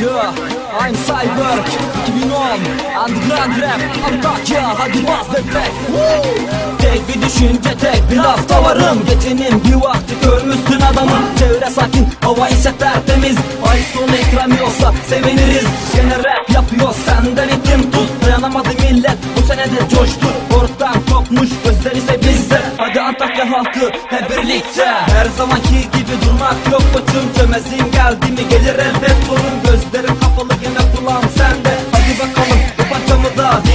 Yeah, I'm Cyber 2010 Underground Rap Antakya Hadi bas Woo! Tek bir düşünce tek bir lafta varım Gecenin bir vakti görmüşsün adamı. Çevre sakin hava ise tertemiz. Ay sonu ekran yoksa seviniriz. Gene rap yapıyor senden itim tut Dayanamadı millet bu senede coştu. Ortadan kopmuş gözler ise bizde. Hadi Antakya halkı hep birlikte. Her zamanki gibi durmak yok koçum. Çömezin geldi mi gelir elbet. Sorun Gözlerim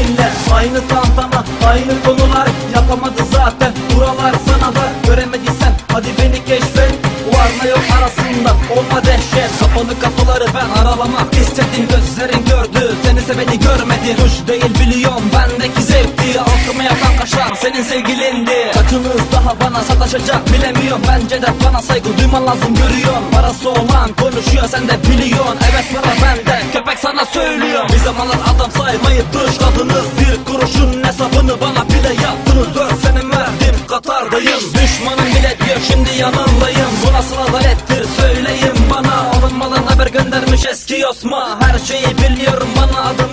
dinle Aynı tantana aynı konular Yapamadı zaten. Buralar sana da Göremediysen hadi beni keşfet. Varla yok arasında olma dehşet. Kapalı kapıları ben aralamak istedim Gözlerin gördü seni seveni görmedi. Tuş değil biliyorum bendeki zevkti. Altıma yakan kaşar senin sevgilindi. Kaçınız daha bana sataşacak bilemiyorum. Bence de bana saygı duyman lazım görüyorum. Parası olan konuşuyor sen de biliyorsun. Evet para bende köpek sana söylüyor Bir zamanlar saymayı dışladınız Bir kuruşun hesabını bana bile yaptınız Dört senem verdim Katar'dayım. Düşmanım bile diyor şimdi yanındayım. Bu nasıl adalettir söyleyin bana. Alınmadan haber göndermiş eski Osman. Her şeyi biliyorum bana adı